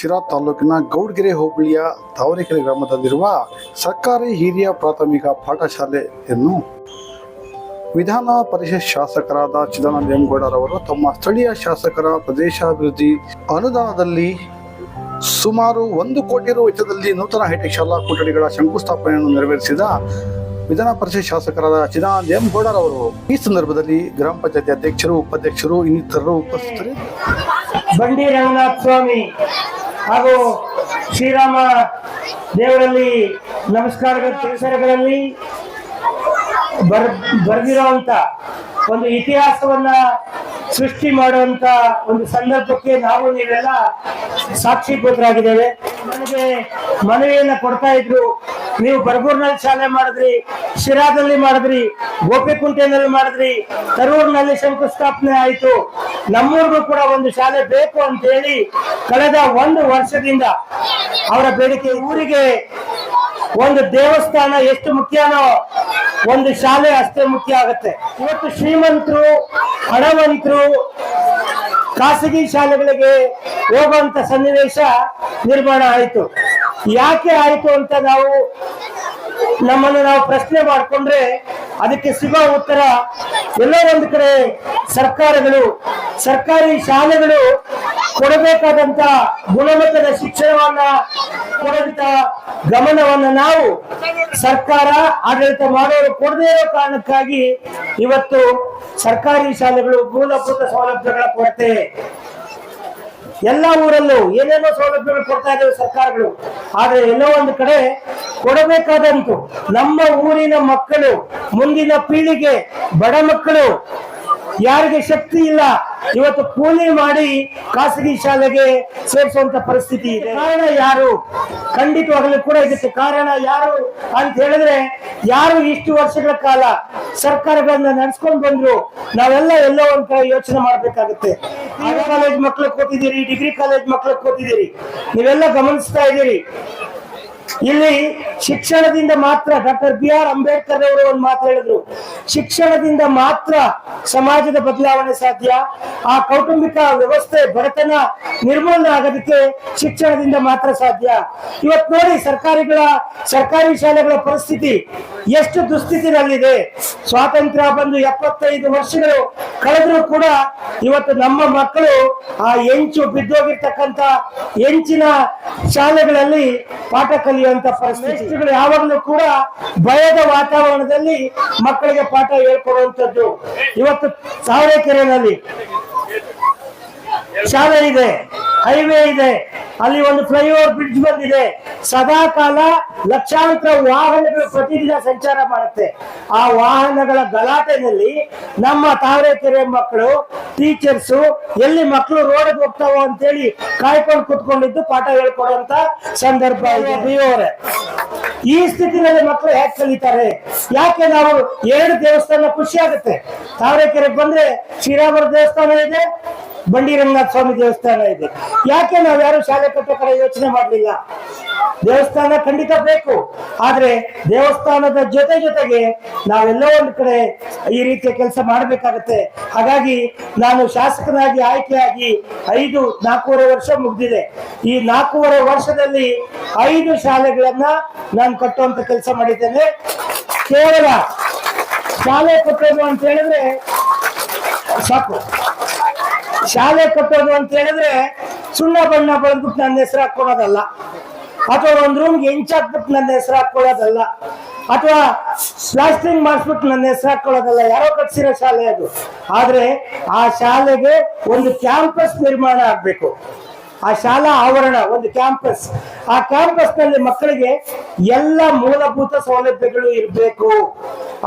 ಶಿರಾ ತಾಲೂಕಿನ ಗೌಡ್ಗೆರೆ ಹೋಬಳಿಯ ತಾವರೆಕೆರೆ ಗ್ರಾಮದಲ್ಲಿರುವ ಸರ್ಕಾರಿ ಹಿರಿಯ ಪ್ರಾಥಮಿಕ ಪಾಠಶಾಲೆಯನ್ನು ವಿಧಾನ ಪರಿಷತ್ ಶಾಸಕರಾದ ಚಿದಾನಂದ ಎಂಗೌಡರವರು ತಮ್ಮ ಸ್ಥಳೀಯ ಶಾಸಕರ ಪ್ರದೇಶಾಭಿವೃದ್ಧಿ ಅನುದಾನದಲ್ಲಿ ಸುಮಾರು ಒಂದು ಕೋಟಿ ರು ವೆಚ್ಚದಲ್ಲಿ ನೂತನ ಹೈಟೆಕ್ ಶಾಲಾ ಕೊಠಡಿಗಳ ಶಂಕುಸ್ಥಾಪನೆಯನ್ನು ನೆರವೇರಿಸಿದ ವಿಧಾನ ಪರಿಷತ್ ಶಾಸಕರಾದ ಚಿದಾನಂದ ಎಂ ಅವರು ಈ ಸಂದರ್ಭದಲ್ಲಿ ಗ್ರಾಮ ಪಂಚಾಯತಿ ಅಧ್ಯಕ್ಷರು, ಉಪಾಧ್ಯಕ್ಷರು, ಇನ್ನಿತರರು ಉಪಸ್ಥಿತರು ಬಂಡಿ ರಂಗನಾಥ ಸ್ವಾಮಿ. ಹಾಗೂ ಶ್ರೀರಾಮ ದೇವರಲ್ಲಿ ನಮಸ್ಕಾರಗಳ ಪರಿಸರಗಳಲ್ಲಿ ಬರ್ ಬರೆದಿರುವಂತ ಒಂದು ಇತಿಹಾಸವನ್ನ ಸೃಷ್ಟಿ ಮಾಡುವಂತ ಒಂದು ಸಂದರ್ಭಕ್ಕೆ ನಾವು ನೀವೆಲ್ಲ ಸಾಕ್ಷಿಭೂತರಾಗಿದ್ದೇವೆ ನನಗೆ ಮನವಿಯನ್ನ ಕೊಡ್ತಾ ಇದ್ರು. ನೀವು ಬರಗೂರ್ನಲ್ಲಿ ಶಾಲೆ ಮಾಡಿದ್ರಿ, ಶಿರಾದಲ್ಲಿ ಮಾಡಿದ್ರಿ ಗೋಪಿಕುಂಟೆನಲ್ಲಿ ಮಾಡಿದ್ರಿ, ತರೂರ್ನಲ್ಲಿ ಶಂಕುಸ್ಥಾಪನೆ ಆಯಿತು. ನಮ್ಮೂರಿಗೂ ಕೂಡ ಒಂದು ಶಾಲೆ ಬೇಕು ಅಂತ ಹೇಳಿ ಕಳೆದ ಒಂದು ವರ್ಷದಿಂದ ಅವರ ಬೇಡಿಕೆ ಊರಿಗೆ ಒಂದು ದೇವಸ್ಥಾನ ಎಷ್ಟು ಮುಖ್ಯನೋ ಒಂದು ಶಾಲೆ ಅಷ್ಟೇ ಮುಖ್ಯ ಆಗುತ್ತೆ. ಇವತ್ತು ಶ್ರೀಮಂತರು, ಹಣವಂತರು ಖಾಸಗಿ ಶಾಲೆಗಳಿಗೆ ಹೋಗುವಂತ ಸನ್ನಿವೇಶ ನಿರ್ಮಾಣ ಆಯಿತು. ಯಾಕೆ ಆಯಿತು ಅಂತ ನಾವು ನಮ್ಮನ್ನು ನಾವು ಪ್ರಶ್ನೆ ಮಾಡಿಕೊಂಡ್ರೆ ಅದಕ್ಕೆ ಸಿಗೋ ಉತ್ತರ ಎಲ್ಲೋ ಒಂದು ಕಡೆ ಸರ್ಕಾರಗಳು, ಸರ್ಕಾರಿ ಶಾಲೆಗಳು ಕೊಡಬೇಕಾದಂತ ಗುಣಮಟ್ಟದ ಶಿಕ್ಷಣವನ್ನ ಕೊಡಂತ ಗಮನವನ್ನ ನಾವು ಸರ್ಕಾರ, ಆಡಳಿತ ಮಾಡೋರು ಕೊಡದೇ ಇರೋ ಕಾರಣಕ್ಕಾಗಿ ಇವತ್ತು ಸರ್ಕಾರಿ ಶಾಲೆಗಳು ಮೂಲಭೂತ ಸೌಲಭ್ಯಗಳ ಕೊರತೆ. ಎಲ್ಲ ಊರಲ್ಲೂ ಏನೇನೋ ಸೌಲಭ್ಯಗಳು ಕೊಡ್ತಾ ಇದ್ದಾವೆ ಸರ್ಕಾರಗಳು. ಆದ್ರೆ ಎಲ್ಲೋ ಒಂದು ಕಡೆ ಕೊಡಬೇಕಾದಂತು ನಮ್ಮ ಊರಿನ ಮಕ್ಕಳು, ಮುಂದಿನ ಪೀಳಿಗೆ ಬಡ ಮಕ್ಕಳು ಯಾರಿಗೆ ಶಕ್ತಿ ಇಲ್ಲ, ಇವತ್ತು ಕೂಲಿ ಮಾಡಿ ಖಾಸಗಿ ಶಾಲೆಗೆ ಸೇರಿಸುವಂತ ಪರಿಸ್ಥಿತಿ ಇದೆ. ಕಾರಣ ಯಾರು? ಖಂಡಿತವಾಗಲೂ ಕೂಡ ಇದಕ್ಕೆ ಕಾರಣ ಯಾರು ಅಂತ ಹೇಳಿದ್ರೆ, ಯಾರು ಇಷ್ಟು ವರ್ಷಗಳ ಕಾಲ ಸರ್ಕಾರಗಳನ್ನ ನಡೆಸ್ಕೊಂಡು ಬಂದ್ರು, ನಾವೆಲ್ಲ ಎಲ್ಲೋ ಒಂದ್ ಕಡೆ ಯೋಚನೆ ಮಾಡ್ಬೇಕಾಗುತ್ತೆ. ಕಾಲೇಜ್ ಮಕ್ಳು ಕೂತಿದ್ದೀರಿ ಡಿಗ್ರಿ ಕಾಲೇಜ್ ಮಕ್ಳು ಕೂತಿದ್ದೀರಿ, ನೀವೆಲ್ಲ ಗಮನಿಸ್ತಾ ಇದ್ದೀರಿ. ಇಲ್ಲಿ ಶಿಕ್ಷಣದಿಂದ ಮಾತ್ರ ಡಾಕ್ಟರ್ ಬಿ ಆರ್ ಅಂಬೇಡ್ಕರ್ ಅವರು ಒಂದು ಮಾತು ಹೇಳಿದ್ರು. ಶಿಕ್ಷಣದಿಂದ ಮಾತ್ರ ಸಮಾಜದ ಬದಲಾವಣೆ ಸಾಧ್ಯ. ಆ ಕೌಟುಂಬಿಕ ವ್ಯವಸ್ಥೆ, ಬಡತನ ನಿರ್ಮೂಲನೆ ಆಗೋದಕ್ಕೆ ಶಿಕ್ಷಣದಿಂದ ಮಾತ್ರ ಸಾಧ್ಯ. ಇವತ್ ನೋಡಿ ಸರ್ಕಾರಿಗಳ, ಸರ್ಕಾರಿ ಶಾಲೆಗಳ ಪರಿಸ್ಥಿತಿ ಎಷ್ಟು ದುಸ್ಥಿತಿನಲ್ಲಿದೆ. ಸ್ವಾತಂತ್ರ್ಯ ಬಂದು ಎಪ್ಪತ್ತೈದು ವರ್ಷಗಳು ಕಳೆದ್ರೂ ಕೂಡ ಇವತ್ತು ನಮ್ಮ ಮಕ್ಕಳು ಆ ಎಂಚು ಬಿದ್ದೋಗಿರ್ತಕ್ಕಂಥ ಎಂಚಿನ ಶಾಲೆಗಳಲ್ಲಿ ಪಾಠ ಕಲಿಯುವಂತ ಪರಿಸ್ಥಿತಿಗಳು ಯಾವಾಗಲೂ ಕೂಡ ಭಯದ ವಾತಾವರಣದಲ್ಲಿ ಮಕ್ಕಳಿಗೆ ಪಾಠ ಹೇಳ್ಕೊಡುವಂಥದ್ದು. ಇವತ್ತು ಸಾವರೆಕೆರೆನಲ್ಲಿ ಶಾಲೆ ಇದೆ, ಹೈವೇ ಇದೆ. ಅಲ್ಲಿ ಒಂದು ಫ್ಲೈಓವರ್ ಬ್ರಿಡ್ಜ್ ಬಂದಿದೆ. ಸದಾ ಕಾಲ ಲಕ್ಷಾಂತರ ವಾಹನಗಳು ಪ್ರತಿದಿನ ಸಂಚಾರ ಮಾಡುತ್ತೆ. ಆ ವಾಹನಗಳ ಗಲಾಟೆನಲ್ಲಿ ನಮ್ಮ ತಾವರೆಕೆರೆ ಮಕ್ಕಳು ಟೀಚರ್ಸು ಎಲ್ಲಿ ಮಕ್ಕಳು ಹೋಗ್ತಾವ ಹೋಗ್ತಾವೋ ಅಂತೇಳಿ ಕಾಯ್ಕೊಂಡು ಕುತ್ಕೊಂಡಿದ್ದು ಪಾಠ ಹೇಳ್ಕೊಡುವಂತ ಸಂದರ್ಭ ಬಿಯೋರೆ ಈ ಸ್ಥಿತಿನಲ್ಲಿ ಮಕ್ಕಳು ಹೇಗೆ ಕಲಿತಾರೆ? ಯಾಕೆ ನಾವು ಎರಡು ದೇವಸ್ಥಾನ ಖುಷಿ ಆಗುತ್ತೆ? ತಾವರೆಕೆರೆಗೆ ಬಂದ್ರೆ ಶ್ರೀರಾಮರ ದೇವಸ್ಥಾನ ಇದೆ ಬಂಡಿ ರಂಗನಾಥ ಸ್ವಾಮಿ ದೇವಸ್ಥಾನ ಇದೆ. ಯಾಕೆ ನಾವು ಯಾರು ಶಾಲೆ ಕಟ್ಟೋ ಯೋಚನೆ ಮಾಡಲಿಲ್ಲ? ದೇವಸ್ಥಾನ ಖಂಡಿತ ಬೇಕು. ಆದ್ರೆ ದೇವಸ್ಥಾನದ ಜೊತೆ ಜೊತೆಗೆ ನಾವೆಲ್ಲೋ ಒಂದು ಕಡೆ ಈ ರೀತಿಯ ಕೆಲಸ ಮಾಡಬೇಕಾಗತ್ತೆ. ಹಾಗಾಗಿ ನಾನು ಶಾಸಕನಾಗಿ ಆಯ್ಕೆಯಾಗಿ ಐದು, ನಾಲ್ಕೂವರೆ ವರ್ಷ ಮುಗ್ದಿದೆ. ಈ ನಾಲ್ಕೂವರೆ ವರ್ಷದಲ್ಲಿ ಐದು ಶಾಲೆಗಳನ್ನ ನಾನು ಕಟ್ಟುವಂತ ಕೆಲಸ ಮಾಡಿದ್ದೇನೆ. ಕೇವಲ ಶಾಲೆ ಕಟ್ಟೋದು ಅಂತ ಹೇಳಿದ್ರೆ ಸಾಕು. ಶಾಲೆ ಕಟ್ಟೋದು ಅಂತ ಹೇಳಿದ್ರೆ ಸುಣ್ಣ ಬಣ್ಣ ಬಳಿದ್ಬಿಟ್ಟು ನನ್ನ ಹೆಸರು ಹಾಕೊಳ್ಳೋದಲ್ಲ. ಅಥವಾ ಒಂದ್ ರೂಮ್ಗೆ ಹೆಂಚ್ ಹಾಕ್ಬಿಟ್ಟು ನನ್ನ ಹೆಸರು ಹಾಕೊಳ್ಳೋದಲ್ಲ. ಅಥವಾ ಪ್ಲಾಸ್ಟಿಂಗ್ ಮಾಡಿಸ್ಬಿಟ್ಟು ನನ್ನ ಹೆಸರು ಹಾಕೊಳ್ಳೋದಲ್ಲ. ಯಾರೋ ಕಟ್ಸಿರೋ ಶಾಲೆ ಅದು. ಆದ್ರೆ ಆ ಶಾಲೆಗೆ ಒಂದು ಕ್ಯಾಂಪಸ್ ನಿರ್ಮಾಣ ಆಗ್ಬೇಕು. ಆ ಶಾಲಾ ಆವರಣ, ಒಂದು ಕ್ಯಾಂಪಸ್ ಆ ಕ್ಯಾಂಪಸ್ನಲ್ಲಿ ಮಕ್ಕಳಿಗೆ ಎಲ್ಲ ಮೂಲಭೂತ ಸೌಲಭ್ಯಗಳು ಇರಬೇಕು.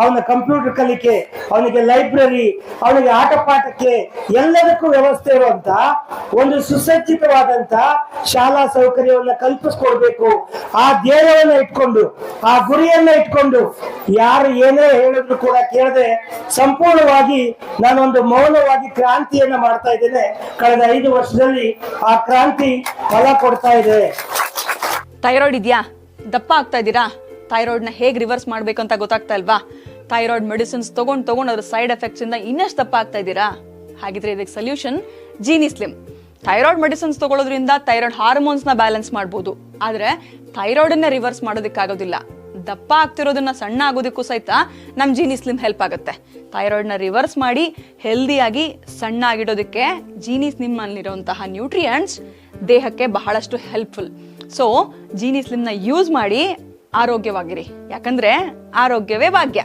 ಅವನ ಕಂಪ್ಯೂಟರ್ ಕಲಿಕೆ, ಅವನಿಗೆ ಲೈಬ್ರರಿ ಅವನಿಗೆ ಆಟ ಪಾಠಕ್ಕೆ ಎಲ್ಲದಕ್ಕೂ ವ್ಯವಸ್ಥೆ ಇರುವಂತ ಒಂದು ಸುಸಜ್ಜಿತವಾದಂತ ಶಾಲಾ ಸೌಕರ್ಯವನ್ನ ಕಲ್ಪಿಸ್ಕೊಡ್ಬೇಕು. ಆ ಧ್ಯೇಯವನ್ನ ಇಟ್ಕೊಂಡು, ಆ ಗುರಿಯನ್ನ ಇಟ್ಕೊಂಡು ಯಾರು ಏನೇ ಹೇಳಿದ್ರು ಕೂಡ ಕೇಳದೆ ಸಂಪೂರ್ಣವಾಗಿ ನಾನೊಂದು ಮೌನವಾಗಿ ಕ್ರಾಂತಿಯನ್ನ ಮಾಡ್ತಾ ಇದ್ದೇನೆ. ಕಳೆದ ಐದು ವರ್ಷದಲ್ಲಿ ಆ ಕ್ರಾಂತಿ ಫಲ ಕೊಡ್ತಾ ಇದೆ. ಥೈರಾಯ್ಡ್ ಇದೆಯಾ? ದಪ್ಪ ಆಗ್ತಾ ಇದ್ದೀರಾ? ಥೈರಾಯ್ಡ್ನ ಹೇಗೆ ರಿವರ್ಸ್ ಮಾಡಬೇಕು ಅಂತ ಗೊತ್ತಾಗ್ತಾ ಇಲ್ವಾ? ಥೈರಾಯ್ಡ್ ಮೆಡಿಸಿನ್ಸ್ ತಗೊಂಡು ತಗೊಂಡು ಅದ್ರ ಸೈಡ್ ಎಫೆಕ್ಟ್ಸ್ ಇಂದ ಇನ್ನಷ್ಟು ದಪ್ಪ ಆಗ್ತಾ ಇದ್ದೀರಾ? ಹಾಗಿದ್ರೆ ಇದಕ್ಕೆ solution Genie slim thyroid medicines ತಗೊಳ್ಳೋದ್ರಿಂದ thyroid ಹಾರ್ಮೋನ್ಸ್ನ ಬ್ಯಾಲೆನ್ಸ್ ಮಾಡ್ಬೋದು. ಆದರೆ ಥೈರಾಯ್ಡನ್ನ ರಿವರ್ಸ್ ಮಾಡೋದಕ್ಕಾಗೋದಿಲ್ಲ ದಪ್ಪ ಆಗ್ತಿರೋದನ್ನ ಸಣ್ಣ ಆಗೋದಕ್ಕೂ ಸಹಿತ ನಮ್ಮ ಜೀನಿ ಸ್ಲಿಮ್ ಹೆಲ್ಪ್ ಆಗುತ್ತೆ. ಥೈರಾಯ್ಡ್ನ ರಿವರ್ಸ್ ಮಾಡಿ ಹೆಲ್ದಿಯಾಗಿ ಸಣ್ಣ ಆಗಿಡೋದಕ್ಕೆ ಜೀನಿ ಸ್ಲಿಮ್ನಲ್ಲಿರುವಂತಹ ನ್ಯೂಟ್ರಿಯೆಂಟ್ಸ್ ದೇಹಕ್ಕೆ ಬಹಳಷ್ಟು ಹೆಲ್ಪ್ಫುಲ್ ಸೊ ಜೀನಿ ಸ್ಲಿಮ್ನ ಯೂಸ್ ಮಾಡಿ ಆರೋಗ್ಯವಾಗಿರಿ. ಯಾಕಂದ್ರೆ ಆರೋಗ್ಯವೇ ಭಾಗ್ಯ.